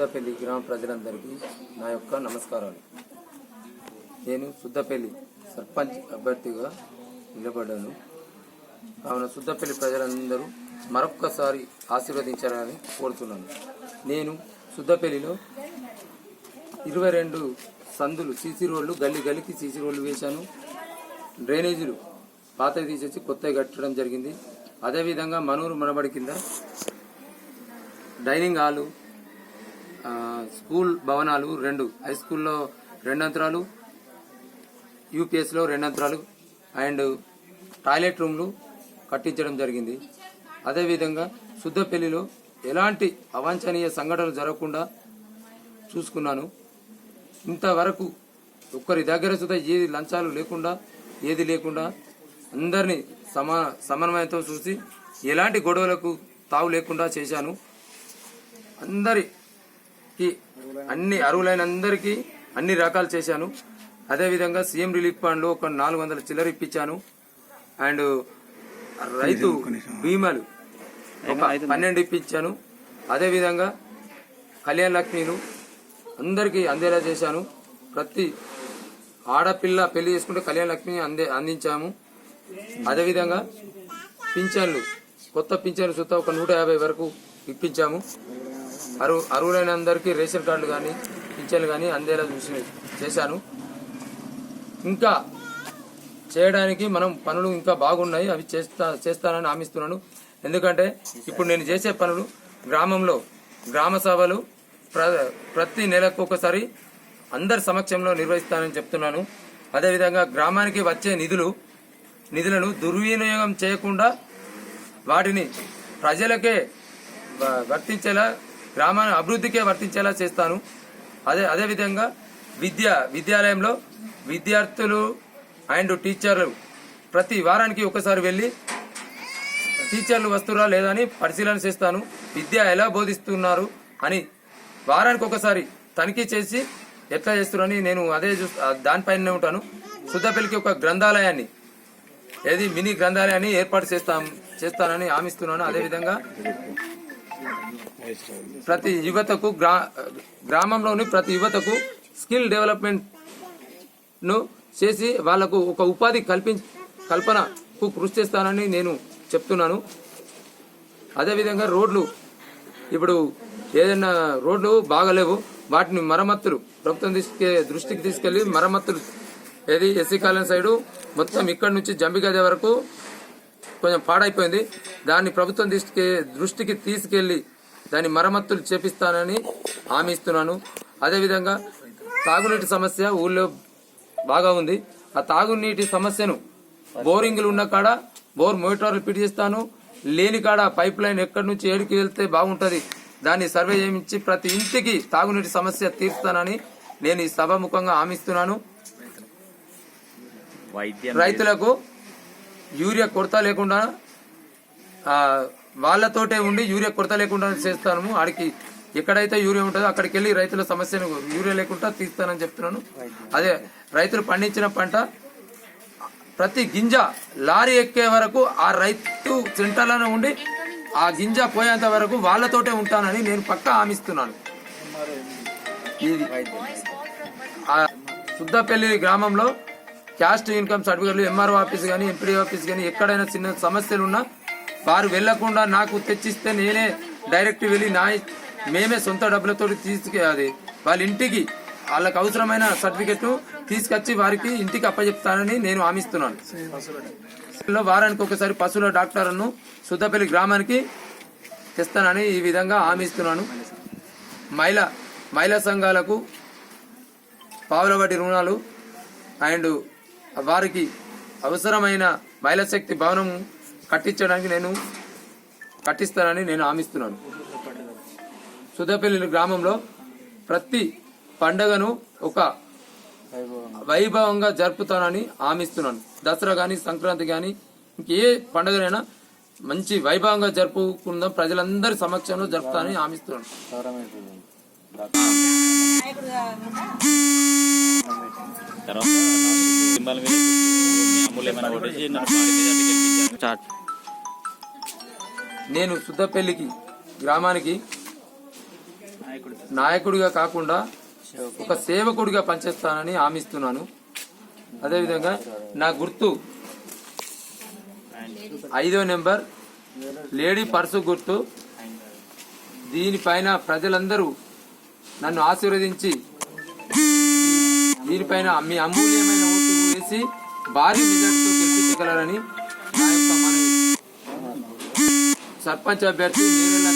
సుద్దపల్లి గ్రామ ప్రజలందరికీ నా యొక్క నమస్కారాలు. నేను సుద్దపల్లి సర్పంచ్ అభ్యర్థిగా నిలబడ్డాను. కావున సుద్దపల్లి ప్రజలందరూ మరొక్కసారి ఆశీర్వదించాలని కోరుతున్నాను. నేను సుద్దపల్లిలో ఇరవై రెండు సందులు సీసీ రోడ్లు గల్లి గల్లికి సీసీ రోడ్లు వేశాను. డ్రైనేజీలు పాతవి తీసేసి కొత్తవి కట్టడం జరిగింది. అదేవిధంగా మనూరు మనబడి కింద డైనింగ్ హాలు స్కూల్ భవనాలు రెండు. హై స్కూల్లో రెండు అంతరాలు యూపీఎస్లో రెండు అంతరాలు అండ్ టాయిలెట్ రూమ్లు కట్టించడం జరిగింది. అదేవిధంగా శుద్ధపల్లిలో ఎలాంటి అవాంఛనీయ సంఘటనలు జరగకుండా చూసుకున్నాను. ఇంతవరకు ఒక్కరి దగ్గర సుధా ఏది లంచాలు లేకుండా ఏది లేకుండా అందరినీ సమా సమన్వయంతో చూసి ఎలాంటి గొడవలకు తావు లేకుండా చేశాను. అందరి అందరికి అన్ని అర్హులైన అందరికీ అన్ని రకాలు చేశాను. అదేవిధంగా సీఎం రిలీఫ్ ఫండ్లో ఒక నాలుగు వందల చిల్లర ఇప్పించాను. అండ్ రైతు బీమాలు ఒక పన్నెండు ఇప్పించాను. అదేవిధంగా కళ్యాణ లక్ష్మిలు అందరికీ అందేలా చేశాను. ప్రతి ఆడపిల్ల పెళ్ళి చేసుకుంటే కళ్యాణ లక్ష్మిని అందే అందించాము. అదేవిధంగా పింఛన్లు కొత్త పింఛన్లు సుత ఒక నూట యాభై వరకు ఇప్పించాము. అరు అరువులైన అందరికీ రేషన్ కార్డులు కానీ పింఛన్లు కానీ అందేలా చూసి చేశాను. ఇంకా చేయడానికి మనం పనులు ఇంకా బాగున్నాయి. అవి చేస్తా చేస్తానని హామీస్తున్నాను ఎందుకంటే ఇప్పుడు నేను చేసే పనులు గ్రామంలో గ్రామ సభలు ప్ర ప్రతి నెలకు ఒకసారి అందరి సమక్షంలో నిర్వహిస్తానని చెప్తున్నాను. అదేవిధంగా గ్రామానికి వచ్చే నిధులు నిధులను దుర్వినియోగం చేయకుండా వాటిని ప్రజలకే వ- వర్తించేలా గ్రామాన్ని అభివృద్ధికే వర్తించేలా చేస్తాను. అదే అదేవిధంగా విద్య విద్యాలయంలో విద్యార్థులు అండ్ టీచర్లు ప్రతి వారానికి ఒకసారి వెళ్ళి టీచర్లు వస్తురా లేదా అని పరిశీలన చేస్తాను. విద్య ఎలా బోధిస్తున్నారు అని వారానికి ఒకసారి తనిఖీ చేసి ఎట్లా చేస్తున్నారని నేను అదే చూ దానిపైనే ఉంటాను. సుద్దపల్లికి ఒక గ్రంథాలయాన్ని ఏది మినీ గ్రంథాలయాన్ని ఏర్పాటు చేస్తాం చేస్తానని హామీస్తున్నాను అదేవిధంగా ప్రతి యువతకు గ్రా గ్రామంలోని ప్రతి యువతకు స్కిల్ డెవలప్మెంట్ను చేసి వాళ్ళకు ఒక ఉపాధి కల్పి కల్పనకు కృషి చేస్తానని నేను చెప్తున్నాను. అదేవిధంగా రోడ్లు ఇప్పుడు ఏదైనా రోడ్లు బాగలేవు వాటిని మరమ్మతులు ప్రభుత్వం తీసుకే దృష్టికి తీసుకెళ్ళి మరమ్మతులు ఏది ఎస్సీ కాలనీ సైడు మొత్తం ఇక్కడి నుంచి జంబిగజ వరకు కొంచెం పాడైపోయింది. దాన్ని ప్రభుత్వం దృష్టికి దృష్టికి తీసుకెళ్ళి దాని మరమ్మతులు చేపిస్తానని హామీ ఇస్తున్నాను. అదేవిధంగా తాగునీటి సమస్య ఊళ్ళో బాగా ఉంది. ఆ తాగునీటి సమస్యను బోరింగ్లు ఉన్న కాడ బోర్ మోటార్లు ఫిట్ చేస్తాను. లేని కాడ పైప్ లైన్ ఎక్కడి నుంచి ఏడికి వెళ్తే బాగుంటది? దాన్ని సర్వే చేయించి ప్రతి ఇంటికి తాగునీటి సమస్య తీరుస్తానని నేను ఈ సభాముఖంగా హామీస్తున్నాను రైతులకు యూరియా కొరత లేకుండా ఆ, వాళ్ళతోటే ఉండి యూరియా కొరత లేకుండా చేస్తాను ఆడికి ఎక్కడైతే యూరియా ఉంటుందో అక్కడికి వెళ్ళి రైతుల సమస్యను యూరియా లేకుండా తీస్తానని చెప్తున్నాను. అదే రైతులు పండించిన పంట ప్రతి గింజ లారీ ఎక్కే వరకు ఆ రైతు సెంటర్లోనే ఉండి ఆ గింజ పోయేంత వరకు వాళ్ళతోటే ఉంటానని నేను పక్కా హామీస్తున్నాను. ఇది సుద్దపల్లి గ్రామంలో క్యాస్ట్ ఇన్కమ్ సర్టిఫికెట్లు ఎంఆర్ఓ ఆఫీస్ కానీ ఎంపీడీ ఆఫీస్ కానీ ఎక్కడైనా చిన్న సమస్యలు ఉన్నా వారు వెళ్ళకుండా నాకు తెచ్చిస్తే నేనే డైరెక్ట్ వెళ్ళి నా మేమే సొంత డబ్బులతో తీసుకు అది వాళ్ళ ఇంటికి వాళ్ళకి అవసరమైన సర్టిఫికెట్ తీసుకొచ్చి వారికి ఇంటికి అప్పచెప్తానని నేను హామీస్తున్నాను. వారానికి ఒకసారి పశువుల డాక్టర్ను సుద్దపల్లి గ్రామానికి తెస్తానని ఈ విధంగా హామీస్తున్నాను. మహిళ మహిళా సంఘాలకు పావులవాటి రుణాలు అండ్ వారికి అవసరమైన మహిళా శక్తి భవనం కట్టించడానికి నేను కట్టిస్తానని నేను హామీస్తున్నాను సుద్దపల్లి గ్రామంలో ప్రతి పండగను ఒక వైభవంగా జరుపుతానని హామీస్తున్నాను దసరా గాని సంక్రాంతి గాని ఇంకే పండుగనైనా మంచి వైభవంగా జరుపుకుందాం ప్రజలందరి సమక్షంలో జరుపుతానని హామీస్తున్నాను తర్వాత సింబల్ మీద కొట్టేసి నేను సుద్దపల్లికి గ్రామానికి నాయకుడిగా కాకుండా ఒక సేవకుడిగా పనిచేస్తానని హామీస్తున్నాను. అదేవిధంగా నా గుర్తు ఐదో నెంబర్ లేడీ పర్సు గుర్తు. దీనిపైన ప్రజలందరూ నన్ను ఆశీర్వదించి దీనిపైన మీ అమూల్యమైన చేసి భారీ మెజార్టీతో గెలిపించగలరని నా యొక్క మనవి. సర్పంచ్ అభ్యర్థి నేరెళ్ళ